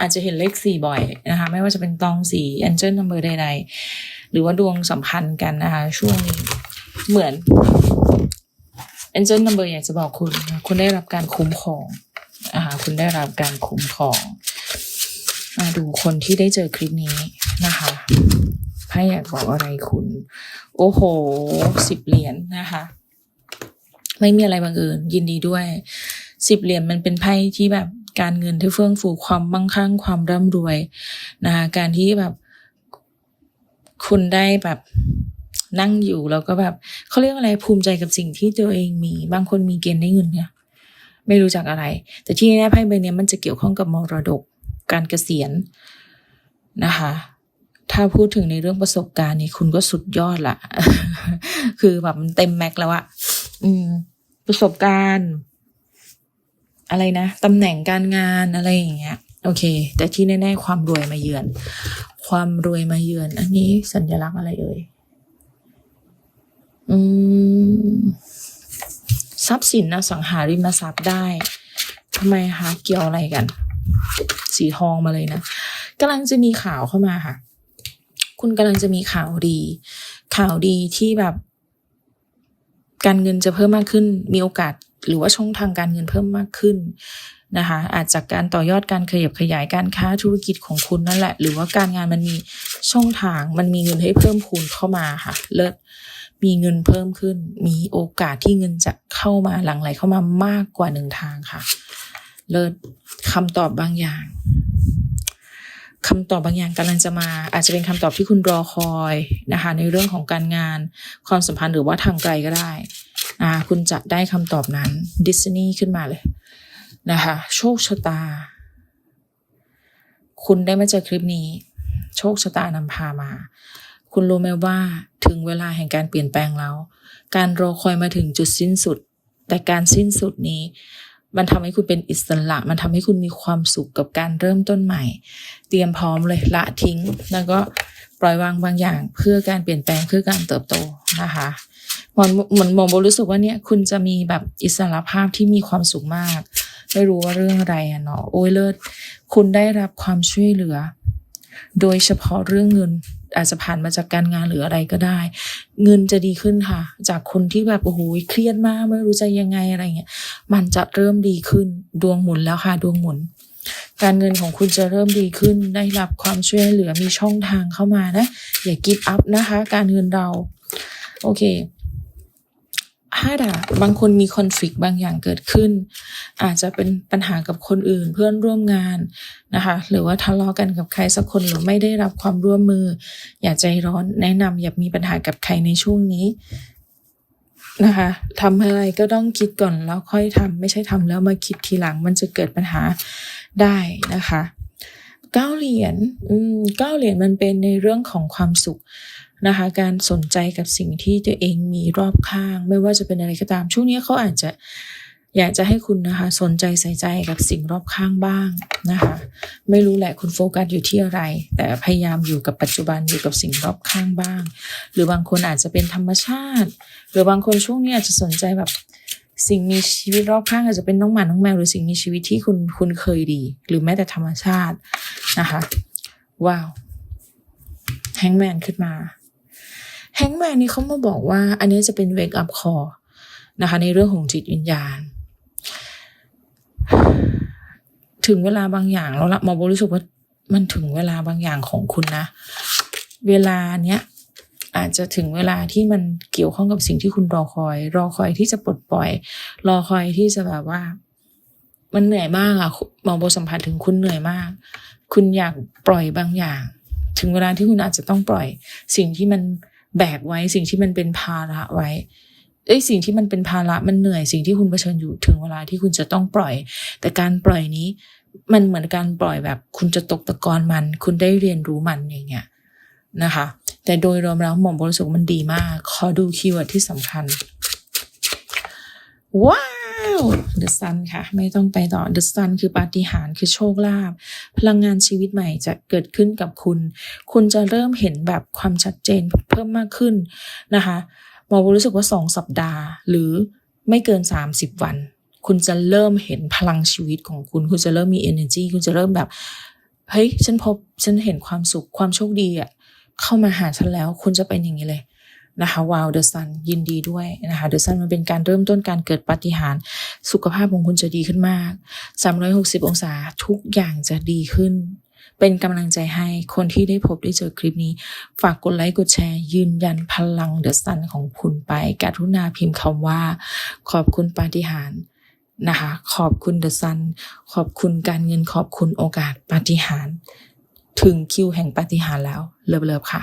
อาจจะเห็นเลขสี่บ่อยนะคะ ไม่ว่าจะเป็นตองสีแอนเจิลนัมเบอร์ใดๆ หรือว่าดวงสัมพันธ์กันนะคะ ช่วงนี้เหมือนแอนเจิลนัมเบอร์อยากจะบอกคุณ คุณได้รับการคุ้มครองนะคะคุณได้รับการคุ้มครองมาดูคนที่ได้เจอคลิปนี้นะคะไพ่อยากบอกอะไรคุณ โอ้โหสิบเหรียญนะคะ ไม่มีอะไรบังเอิญยินดีด้วยสิบเหรียญมันเป็นไพ่ที่แบบ การเงินที่เฟื่องฟูความมั่งคั่งความร่ำรวยนะคะการที่แบบ คุณได้แบบนั่งอยู่แล้วก็แบบเขาเรียกอะไรภูมิใจกับสิ่งที่ตัวเองมี บางคนมีเกณฑ์ได้เงินเนี่ยไม่รู้จักอะไร แต่ที่แน่ๆไพ่ใบเนี้ยมันจะเกี่ยวข้องกับมรดกการเกษียณนะคะถ้าพูดถึงในเรื่องประสบการณ์นี่คุณก็สุดยอดละ คือแบบมันเต็มแม็กแล้วอะอืมประสบการณ์ อะไรนะตำแหน่งการงานอะไรอย่างเงี้ยโอเค แต่ที่แน่ๆความรวยมาเยือน ความรวยมาเยือน อันนี้สัญลักษณ์อะไรเอ่ยอืมทรัพย์สินอสังหาริมทรัพย์ได้ทำไมคะเกี่ยวอะไรกัน สีทองมาเลยนะกำลังจะมีข่าวเข้ามาค่ะ คุณกำลังจะมีข่าวดี ข่าวดีที่แบบ การเงินจะเพิ่มมากขึ้น มีโอกาส หรือว่าช่องทางการเงินเพิ่มมากขึ้นนะคะอาจจากการต่อยอดการขยับขยายการค้าธุรกิจของคุณนั่นแหละ หรือว่าการงานมันมีช่องทางมันมีเงินให้เพิ่มพูนเข้ามาค่ะ เลิศมีเงินเพิ่มขึ้น มีโอกาสที่เงินจะเข้ามาหลั่งไหลเข้ามามากกว่าหนึ่งทางค่ะ เลิศคำตอบบางอย่างคำตอบบางอย่างกำลังจะมา อาจจะเป็นคำตอบที่คุณรอคอยนะคะ ในเรื่องของการงานความสัมพันธ์หรือว่าทางไกลก็ได้ นะคุณจะได้คำตอบนั้นดิสนีย์ขึ้นมาเลยนะคะโชคชะตา คุณได้มาเจอคลิปนี้ โชคชะตานำพามา คุณรู้ไหมว่าถึงเวลาแห่งการเปลี่ยนแปลงแล้ว การรอคอยมาถึงจุดสิ้นสุด แต่การสิ้นสุดนี้ มันทำให้คุณเป็นอิสระ มันทำให้คุณมีความสุขกับการเริ่มต้นใหม่ เตรียมพร้อมเลยละทิ้ง แล้วก็ปล่อยวางบางอย่างเพื่อการเปลี่ยนแปลงเพื่อการเติบโตนะคะ หมือนเหมือนมองโบรู้สึกว่าเนี่ยคุณจะมีแบบอิสระภาพที่มีความสุขมาก ไม่รู้ว่าเรื่องอะไรอะเนาะโอ้ยเลิศคุณได้รับความช่วยเหลือ โดยเฉพาะเรื่องเงินอาจจะผ่านมาจากการงานหรืออะไรก็ได้ เงินจะดีขึ้นค่ะ จากคนที่แบบโอ้โหเครียดมากไม่รู้จะยังไงอะไรเงี้ยมันจะเริ่มดีขึ้นดวงหมุนแล้วค่ะดวงหมุน การเงินของคุณจะเริ่มดีขึ้น ได้รับความช่วยเหลือมีช่องทางเข้ามานะ อย่ากิฟอัพนะคะ การเงินเรา โอเค ห้าดาบางคนมีคอน FLICT บางอย่างเกิดขึ้น อาจจะเป็นปัญหากับคนอื่นเพื่อนร่วมงานนะคะหรือว่าทะเลาะกันกับใครสักคนหรือไม่ได้รับความร่วมมือ อย่าใจร้อนแนะนำอย่ามีปัญหากับใครในช่วงนี้นะคะทำอะไรก็ต้องคิดก่อนแล้วค่อยทำไม่ใช่ทำแล้วมาคิดทีหลังมันจะเกิดปัญหาได้นะคะเก้าเหรียญอืมเก้าเหรียญมันเป็นในเรื่องของความสุข นะคะ การสนใจกับสิ่งที่ตัวเองมีรอบข้าง ไม่ว่าจะเป็นอะไรก็ตาม ช่วงนี้เขาอาจจะอยากจะให้คุณนะคะสนใจใส่ใจกับสิ่งรอบข้างบ้างนะคะไม่รู้แหละคุณโฟกัสอยู่ที่อะไร แต่พยายามอยู่กับปัจจุบันอยู่กับสิ่งรอบข้างบ้าง หรือบางคนอาจจะเป็นธรรมชาติ หรือบางคนช่วงนี้อาจจะสนใจแบบสิ่งมีชีวิตรอบข้างอาจจะเป็นน้องหมา น้องแมวหรือสิ่งมีชีวิตที่คุณคุณเคยดี หรือแม้แต่ธรรมชาตินะคะว้าวแฮงแมนขึ้นมา แฮงแมนนี่เขามาบอกว่า อันนี้จะเป็นเวกอัพคอนะคะในเรื่องของจิตวิญญาณ ถึงเวลาบางอย่างแล้วละหมอโบรู้สึกว่ามันถึงเวลาบางอย่างของคุณนะ เวลาเนี้ยอาจจะถึงเวลาที่มันเกี่ยวข้องกับสิ่งที่คุณรอคอย รอคอยที่จะปลดปล่อย รอคอยที่จะแบบว่า มันเหนื่อยมากอะมอโบสัมผัสถึงคุณเหนื่อยมาก คุณอยากปล่อยบางอย่าง ถึงเวลาที่คุณอาจจะต้องปล่อย สิ่งที่มัน แบกไว้สิ่งที่มันเป็นภาระไว้เอ้ยสิ่งที่มันเป็นภาระมันเหนื่อยสิ่งที่คุณเผชิญอยู่ถึงเวลาที่คุณจะต้องปล่อย แต่การปล่อยนี้ มันเหมือนการปล่อยแบบ คุณจะตกตะกอนมัน คุณได้เรียนรู้มันอย่างเงี้ยนะคะ แต่โดยรวมแล้วหม่อมบริสุทธิ์มันดีมาก ขอดูคีย์เวิร์ดที่สำคัญว้า ว The Sun ค่ะ ไม่ต้องไปต่อ The Sun คือปาฏิหาริย์คือโชคลาภพลังงานชีวิตใหม่จะเกิดขึ้นกับคุณ คุณจะเริ่มเห็นแบบความชัดเจนเพิ่มมากขึ้นนะคะหมอรู้สึกว่าสองสัปดาห์ หรือไม่เกิน 30 วัน คุณจะเริ่มเห็นพลังชีวิตของคุณ คุณจะเริ่มมี energy คุณจะเริ่มแบบเฮ้ยฉันพบฉันเห็นความสุขความโชคดีอะเข้ามาหาฉันแล้ว คุณจะเป็นอย่างนี้เลย นะคะว้าวเดอะซันยินดีด้วยนะคะเดอะซันมันเป็นการเริ่มต้นการเกิดปาฏิหาริย์สุขภาพของคุณจะดีขึ้นมาก 360 องศาทุกอย่างจะดีขึ้น เป็นกำลังใจให้คนที่ได้พบได้เจอคลิปนี้ ฝากกดไลค์กดแชร์ ยืนยันพลังเดอะซันของคุณไปกรุณาพิมพ์คำว่า ขอบคุณปาฏิหาริย์นะคะขอบคุณเดอะซันขอบคุณการเงินขอบคุณโอกาสปาฏิหาริย์ถึงคิวแห่งปาฏิหาริย์แล้วเลิฟๆค่ะ